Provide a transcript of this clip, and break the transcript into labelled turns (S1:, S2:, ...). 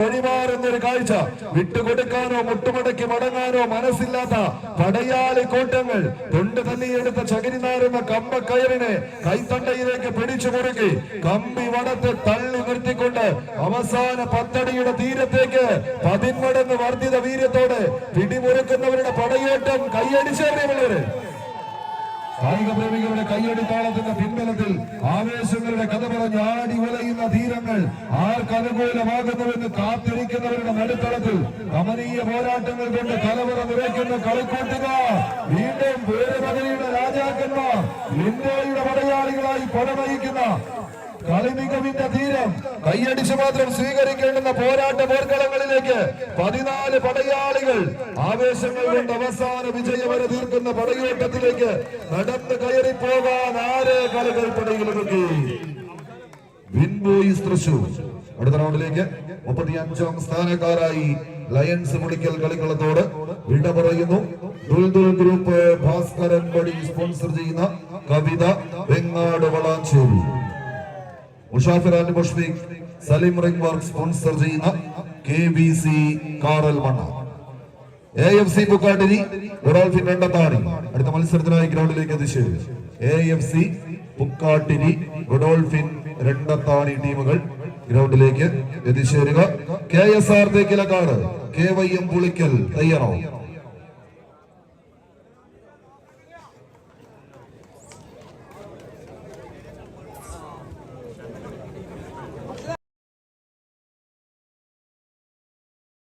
S1: വഴിമാറുന്നൊരു കാഴ്ച. വിട്ടുകൊടുക്കാനോ മുട്ടുമടക്കി മടങ്ങാനോ മനസ്സില്ലാത്ത പടയാളി കൂട്ടങ്ങൾ തൊണ്ട് തല്ലിയെടുത്ത ചകിരിനാരുന്ന കമ്പക്കയറിനെ കൈത്തണ്ടയിലേക്ക് പിടിച്ചു മുറുക്കി കമ്പി വടത്ത് തള്ളി നിർത്തിക്കൊണ്ട് അവസാന പത്തടിയുടെ തീരത്തേക്ക് പതിന്മടങ്ങ് വർദ്ധിത വീര്യത്തോടെ പിടിമുറുക്കുന്നവരുടെ പടയോട്ടം കൈയടിച്ചേറിയവര് കായിക പ്രേമികളുടെ കൈയടിത്താളത്തിന്റെ പിൻബലത്തിൽ ആവേശങ്ങളുടെ കഥ പറഞ്ഞ് ആടി ഉലയുന്ന ധീരങ്ങൾ ആർക്ക് അനുകൂലമാകുന്നുവെന്ന് കാത്തിരിക്കുന്നവരുടെ നടുത്തളത്തിൽ കമനീയ പോരാട്ടങ്ങൾ കൊണ്ട് കലവറ നിറയ്ക്കുന്ന കളിക്കൂട്ടുക വീണ്ടും വേരുമകലിയുടെ രാജാക്കന്മാർ ലിൻഡോയുടെ പടയാളികളായി പടവഹിക്കുന്ന കളിമികവിന്റെ തീരം. കൈയടിച്ച് മാത്രം സ്വീകരിക്കേണ്ടുന്ന പോരാട്ട പോർക്കളങ്ങളിലേക്ക് പതിനാല് പടയാളികൾ ആവേശങ്ങൾ കൊണ്ട് അവസാന വിജയം വരെ തീർക്കുന്ന പടയോട്ടത്തിലേക്ക് നടന്ന് കയറി പോകാൻ ആരെ കലകൾ തൃശൂർ. അടുത്ത റൗണ്ടിലേക്ക് മുപ്പത്തി അഞ്ചാം സ്ഥാനക്കാരായി ലയൺസ് മുടിക്കൽ കളിക്കളത്തോട് വിട പറയുന്നു. ഗ്രൂപ്പ് ഭാസ്കരൻ വഴി സ്പോൺസർ ചെയ്യുന്ന Kavitha Vengad Valanchery. Mushafir and Mushfiq Salim ring work sponsor ചെയ്യുന്ന K B C Karalmanna. A F C Bukkattiri ഗുഡോൾഫിൻ Randathani അടുത്ത മത്സരത്തിനായി ഗ്രൗണ്ടിലേക്ക് എത്തിച്ചേരും. എ എഫ് സി പുക്കാട്ടിരി റൊഡോൾഫിൻ രണ്ടത്താണി ടീമുകൾ ഗ്രൗണ്ടിലേക്ക് എത്തിച്ചേരുക. K S R Thekkilakkad K Y M Pulikkal തയ്യാറാവും.